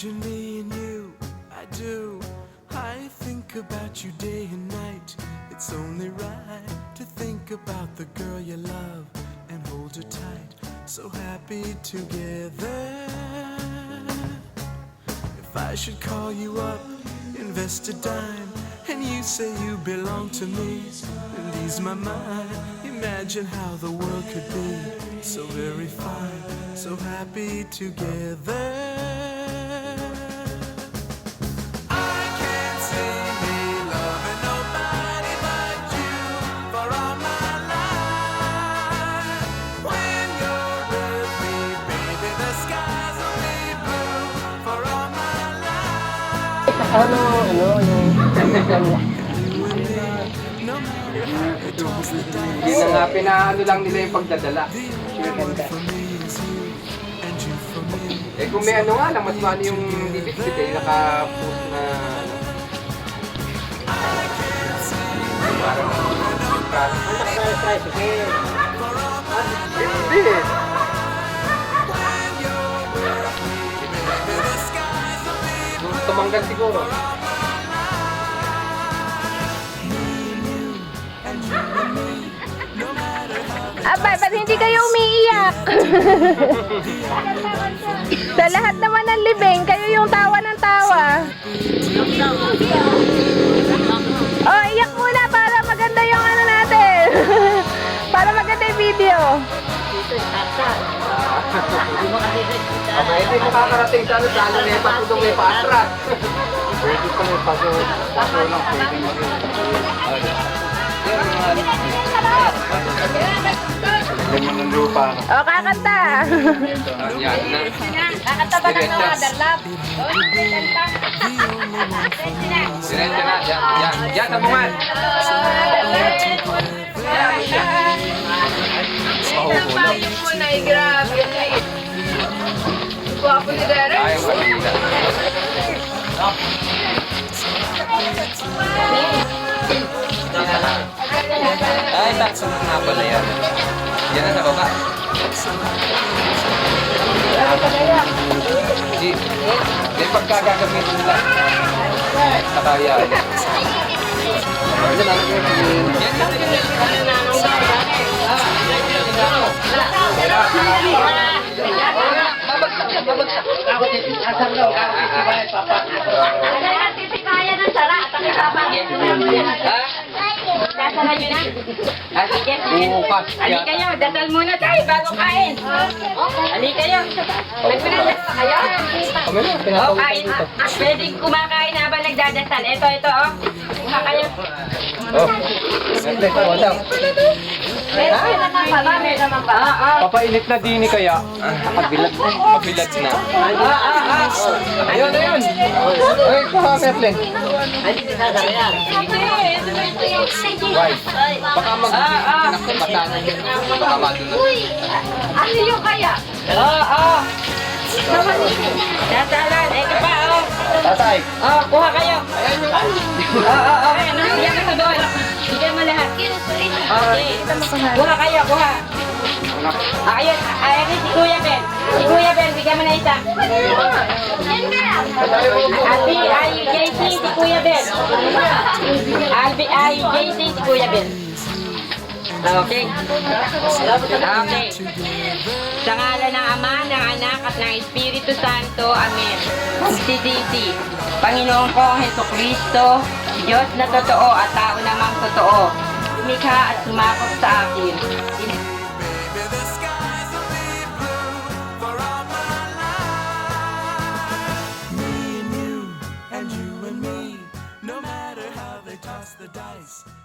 Imagine me and you, I do. I think about you day and night. It's only right to think about the girl you love and hold her tight. So happy together. If I should call you up, invest a dime, and you say you belong to me, and ease my mind. Imagine how the world could be so very fine, so happy together. Life. Ano, ano, yung the dice, Hindi na nga, pinaano lang nila yung pagdadala. Maganda. Eh kung may ano nga lang, mas mali yung dibit-bit eh, naka-post na ano. Parang parang Tricycle. Hindi eh. Nung tumanggal siguro. Abay, ba't hindi kayo umiiyak? Sa lahat naman ng libing, kayo yung tawa ng tawa. Aba, hindi mo kakarating sa ano, sa ano patulong na yung paatras. Pwede pa yung paso, paso lang pwede mo rin. Lima ng lupa. Oh, kakanta. Yan na. Kakanta ba ng mga darlap? Sirenja na. Yan, yan. Yan, tabungan. Payo Yan na sa baba. Di, di pagkagagamitin nila. Sa kaya. Yan lang. Kaya ng sara at ang kapag. Ha? Dasara nyo na. Bukas. Ali kayo, dasal muna tayo bago kain. Ali kayo. Nagpinadas pa kayo? Kami na, Oh, pinatawag kain. Ah, Pwedeng kumakain habang nagdadasal. Ito, ito, oh. Kuha kayo. Oh. Daw. Meron naman pa ba? Meron naman pa. Papainit na din ni kaya. Pabilat na. Pabilat na. Ah, ah, ah. Ayun, Netflix. Why? Baka mag... Ah, ah. Baka madunod. Ano yung kaya? Oo, oo. Dasalan. Ito pa, oh. Tatay. Oh, kuha kayo. Oo, oo, oo. Bigyan mo ito doon. Bigyan mo lahat. Okay. Kuha kayo, kuha. Ayun, ayun si Kuya Ben. Si Kuya Ben, bigyan mo na isa. Albi, ay, JC, si Kuya Ben. Albi, ay, JC, si Kuya Ben. Okay. Okay. Sa ngalan ng Ama, ng Anak, at ng Espiritu Santo. Amen. CDC. Panginoon ko, Heso Kristo, Diyos na totoo at tao namang totoo. Lumikha at sumakot sa akin. Baby, dice.